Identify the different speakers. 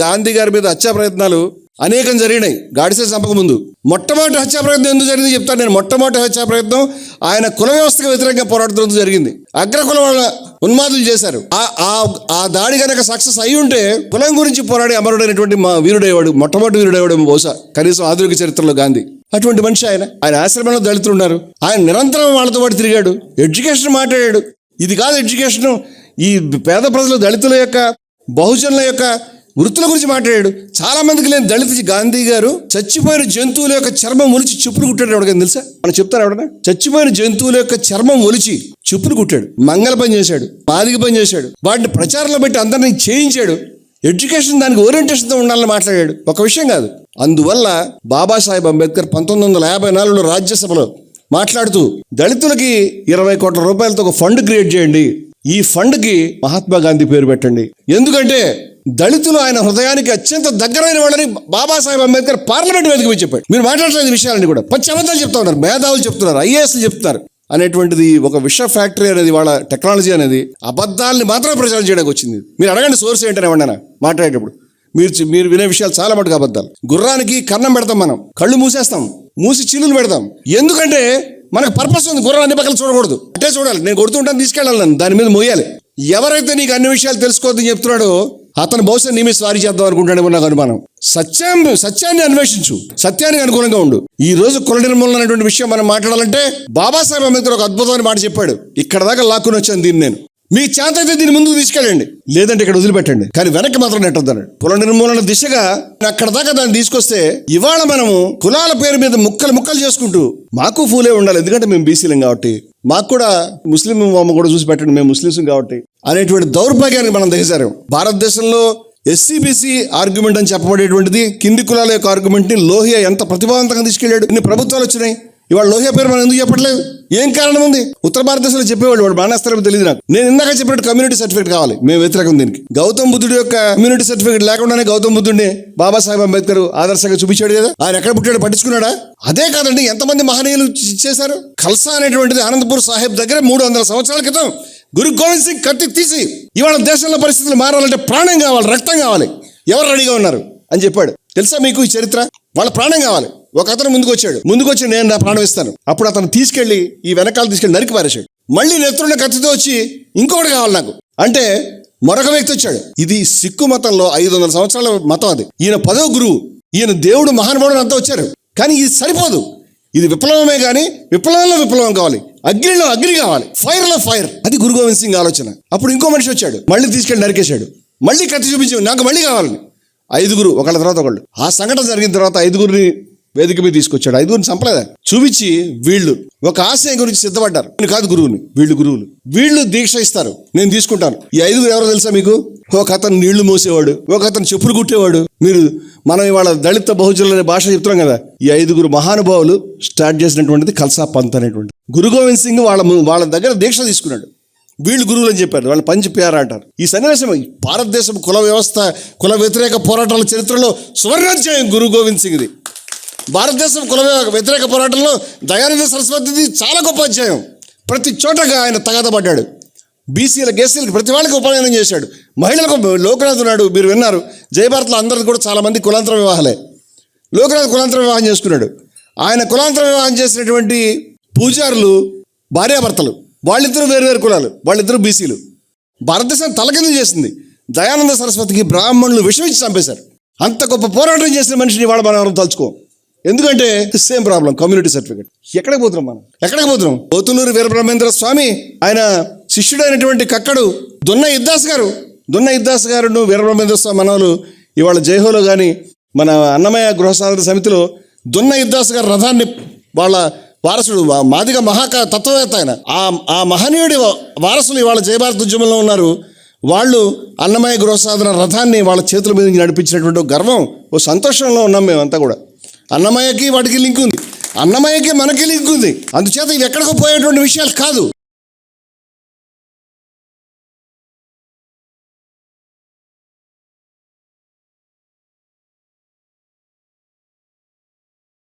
Speaker 1: గాంధీ గారి మీద హత్యా ప్రయత్నాలు అనేకం జరిగినాయి. గాడిసే చంపక ముందు. మొట్టమొదటి హత్యా ప్రయత్నం ఎందుకు జరిగింది చెప్తాను నేను. మొట్టమొదటి హత్యా ప్రయత్నం ఆయన కుల వ్యవస్థకు వ్యతిరేకంగా పోరాడుతూ జరిగింది. అగ్రకుల వాళ్ళ ఉన్మాదులు చేశారు. ఆ ఆ- ఆ దాడి కనుక సక్సెస్ అయి ఉంటే కులం గురించి పోరాడి అమరుడైనటువంటి మా వీరుడేవాడు మొట్టమొదటి వీరుడేవాడు బహుశా కనీసం ఆధునిక చరిత్రలో గాంధీ. అటువంటి మనిషి ఆయన. ఆయన ఆశ్రమంలో దళితులు ఉన్నారు. ఆయన నిరంతరం వాళ్ళతో పాటు తిరిగాడు. ఎడ్యుకేషన్ మాట్లాడాడు. ఇది కాదు ఎడ్యుకేషన్. ఈ పేద ప్రజలు దళితుల యొక్క బహుజనుల యొక్క వృత్తుల గురించి మాట్లాడాడు. చాలా మందికి లేని దళిత గాంధీ గారు చచ్చిపోయిన జంతువుల యొక్క చర్మం ఒలిచి చెప్పులు కుట్టాడు ఎవరికైనా తెలుసా? మనం చెప్తారు ఎవడన్నా చచ్చిపోయిన జంతువుల యొక్క చర్మం ఒలిచి చెప్పులు కుట్టాడు. మంగళ పని చేశాడు మాదిగ పని చేశాడు వాటిని ప్రచారంలో పెట్టి అందరినీ చేయించాడు. ఎడ్యుకేషన్ దానికి ఓరియంటేషన్తో ఉండాలని మాట్లాడాడు. ఒక విషయం కాదు. అందువల్ల బాబాసాహెబ్ అంబేద్కర్ పంతొమ్మిది వందల యాభై నాలుగులో రాజ్యసభలో మాట్లాడుతూ దళితులకి ఇరవై కోట్ల రూపాయలతో ఒక ఫండ్ క్రియేట్ చేయండి. ఈ ఫండ్కి మహాత్మా గాంధీ పేరు పెట్టండి. ఎందుకంటే దళితులు ఆయన హృదయానికి అత్యంత దగ్గరైన వాళ్ళని బాబాసాహెబ్ అంబేద్కర్ పార్లమెంట్ వేదిక మీద చెప్పాడు. మీరు మాట్లాడలేదు విషయాలని కూడా. పచ్చి అబద్ధాలు చెప్తా ఉన్నారు. మేధావులు చెప్తున్నారు. ఐఏఎస్లు చెప్తారు అనేటువంటిది ఒక విష ఫ్యాక్టరీ అనేది వాళ్ళ టెక్నాలజీ అనేది అబద్ధాలని మాత్రమే ప్రచారం చేయడానికి వచ్చింది. మీరు అడగండి సోర్స్ ఏంటనే వండనా మాట్లాడేటప్పుడు. మీరు మీరు వినే విషయాలు చాలా మటుకు అబద్ధాలు. గుర్రానికి కన్నం పెడతాం మనం. కళ్ళు మూసేస్తాం. మూసి చిల్లులు పెడతాం. ఎందుకంటే మనకు పర్పస్ ఉంది. గుర్రం అన్ని పక్కన చూడకూడదు. అంటే చూడాలి. నేను కొడుతుంటాను తీసుకెళ్ళాలి నన్ను. దాని మీద మోయాలి. ఎవరైతే నీకు అన్ని విషయాలు తెలుసుకోవద్దని చెప్తున్నాడో అతను బహుశా నీ మీద స్వారీ చేద్దాం అనుకుంటాడేమో నాకు అనుమానం. సత్యం సత్యాన్ని అన్వేషించు. సత్యానికి అనుగుణంగా ఉండు. ఈ రోజు కుల నిర్మూలన అనేటువంటి విషయం మనం మాట్లాడాలంటే బాబాసాహెబ్ అంబేద్కర్ ఒక అద్భుతమైన మాట చెప్పాడు. ఇక్కడ దాకా లాక్కుని వచ్చాను దీన్ని నేను. మీ చేత అయితే దీన్ని ముందుకు తీసుకెళ్ళండి. లేదంటే ఇక్కడ వదిలిపెట్టండి. కానీ వెనక్కి మాత్రం నెట్టొద్దండి కుల నిర్మూలన దిశగా అక్కడ దాకా దాన్ని తీసుకొస్తే ఇవాళ మనము కులాల పేరు మీద ముక్కలు ముక్కలు చేసుకుంటూ మాకు ఫూలే ఉండాలి. ఎందుకంటే మేము బీసీలం కాబట్టి. మాకు కూడా ముస్లిం అమ్మ కూడా చూసి పెట్టండి. మేము ముస్లింస్ కాబట్టి. అనేటువంటి దౌర్భాగ్యానికి మనం దిగజారాం భారతదేశంలో ఎస్సీబీసీ ఆర్గ్యుమెంట్ అని చెప్పబడేటువంటిది కింది కులాల యొక్క ఆర్గ్యుమెంట్ని లోహియా ఎంత ప్రతిభావంతంగా తీసుకెళ్ళాడు? ఇన్ని ప్రభుత్వాలు వచ్చినాయి. ఇవాళ లోహియా పేరు మనం ఎందుకు చెప్పట్లేదు? ఏం కారణం ఉంది? ఉత్తర భారతదేశంలో చెప్పేవాడు వాడు మానేస్తారో తెలియదు నాకు. నేను ఇందాక చెప్పినట్టు కమ్యూనిటీ సర్టిఫికేట్ కావాలి. మేము వ్యతిరేకం దీనికి. గౌతమ్ బుద్ధుడి యొక్క కమ్యూనిటీ సర్టిఫికేట్ లేకుండానే గౌతమ్ బుద్ధుడిని బాబాసాహెబ్ అంబేద్కర్ ఆదర్శంగా చూపించాడు కదా. ఆయన ఎక్కడ పుట్టాడు పట్టించుకున్నాడా? అదే కాదండి ఎంతమంది మహనీయులు చేశారు? ఖల్సా అనేటువంటిది ఆనందపూర్ సాహెబ్ దగ్గర మూడు వందల సంవత్సరాల క్రితం గురు గోవింద్ సింగ్ కత్తి తీసి ఇవాళ దేశంలో పరిస్థితులు మారాలంటే ప్రాణం కావాలి రక్తం కావాలి. ఎవరు రెడీగా ఉన్నారు? అని చెప్పాడు. తెలుసా మీకు ఈ చరిత్ర? వాళ్ళ ప్రాణం కావాలి. ఒక అతను ముందుకు వచ్చాడు. ముందుకు వచ్చి నేను నా ప్రాణం ఇస్తాను. అప్పుడు అతను తీసుకెళ్ళి ఈ వెనకాల తీసుకెళ్ళి నరికి పారేశాడు. మళ్ళీ నెత్తున్న కత్తితో వచ్చి ఇంకొకటి కావాలి నాకు. అంటే మరొక వ్యక్తి వచ్చాడు. ఇది సిక్కు మతంలో ఐదు వందల సంవత్సరాల మతం అది. ఈయన పదో గురువు. ఈయన దేవుడు మహానుభావుడు అంతా వచ్చారు. కానీ ఇది సరిపోదు. ఇది విప్లవమే కానీ విప్లవంలో విప్లవం కావాలి. అగ్నిలో అగ్ని కావాలి. ఫైర్లో ఫైర్ అది గురు గోవింద్ సింగ్ ఆలోచన. అప్పుడు ఇంకో మనిషి వచ్చాడు. మళ్ళీ తీసుకెళ్ళి నరికేశాడు. మళ్ళీ కత్తి చూపించి నాకు మళ్ళీ కావాలని. ఐదుగురు ఒకళ్ళ తర్వాత ఒకళ్ళు. ఆ సంఘటన జరిగిన తర్వాత ఐదుగురిని వేదిక మీద తీసుకొచ్చాడు. ఐదుగురిని చంపలేదా? చూపించి వీళ్ళు. ఒక ఆశయం గురించి సిద్ధపడ్డారు. నేను కాదు గురువుని. వీళ్ళు గురువులు. వీళ్ళు దీక్ష ఇస్తారు. నేను తీసుకుంటాను. ఈ ఐదుగురు ఎవరో తెలుసా మీకు? ఒక అతను నీళ్ళు మోసేవాడు. ఒక అతను చెప్పులు కుట్టేవాడు. మీరు మనం ఇవాళ దళిత బహుజనులు అనే భాష చెప్తున్నాం కదా ఈ ఐదుగురు మహానుభావులు స్టార్ట్ చేసినటువంటిది కల్సా పంత్ అనేటువంటి గురు గోవింద్ సింగ్ వాళ్ళ వాళ్ళ దగ్గర దీక్ష తీసుకున్నాడు. వీళ్ళు గురువులు అని చెప్పారు వాళ్ళు పంచి పియారా అంటారు. ఈ సన్నివేశం భారతదేశం కుల వ్యవస్థ కుల వ్యతిరేక పోరాటాల చరిత్రలో సువర్ణాధ్యాయం గురు గోవింద్ సింగ్ది. భారతదేశం కుల వ్యతిరేక పోరాటంలో దయానంద సరస్వతిది చాలా గొప్ప అధ్యాయం. ప్రతి చోటగా ఆయన తగాదపడ్డాడు. బీసీల ఎస్సీలకు ప్రతి వాళ్ళకి ఉపనయనం చేశాడు. మహిళలకు లోకనాథ్ ఉన్నాడు మీరు విన్నారు. జయభారత్లో అందరిది కూడా చాలామంది కులాంతర వివాహాలే. లోకనాథ్ కులాంతర వివాహం చేసుకున్నాడు. ఆయన కులాంతర వివాహం చేసినటువంటి పూజారులు భార్యాభర్తలు వాళ్ళిద్దరూ వేరు కులాలు వాళ్ళిద్దరూ బీసీలు. భారతదేశం తలకిందులు చేసింది. దయానంద సరస్వతికి బ్రాహ్మణులు విషం ఇచ్చి చంపేశారు. అంత గొప్ప పోరాటం చేసిన మనిషిని వాళ్ళ మనం ఎవరు తలుచుకోం. ఎందుకంటే సేమ్ ప్రాబ్లం కమ్యూనిటీ సర్టిఫికేట్. ఎక్కడికి పోతున్నాం మనం? ఎక్కడికి పోతున్నాం? పోతులూరు వీరబ్రహ్మేంద్ర స్వామి ఆయన శిష్యుడైనటువంటి కక్కడు దున్న ఇద్దాస్ గారు దున్న ఇద్దాస్ గారు వీరబ్రహ్మేంద్ర మనవలు ఇవాళ జయహోలో కానీ మన అన్నమయ్య గృహసాధన సమితిలో దున్న ఇద్దాస్ గారి రథాన్ని వాళ్ళ వారసుడు మాదిగ మహాక తత్వవేత్త ఆయన. ఆ ఆ మహనీయుడి వారసులు ఇవాళ జయభారత్ ఉద్యమంలో ఉన్నారు. వాళ్ళు అన్నమయ్య గృహసాధన రథాన్ని వాళ్ళ చేతుల మీద నడిపించినటువంటి గర్వం ఓ సంతోషంలో ఉన్నాం మేమంతా కూడా. అన్నమయ్యకి వాటికి లింక్ ఉంది. అన్నమయ్యకి మనకి లింక్ ఉంది. అందుచేత ఇవి ఎక్కడికో పోయేటువంటి విషయాలు కాదు.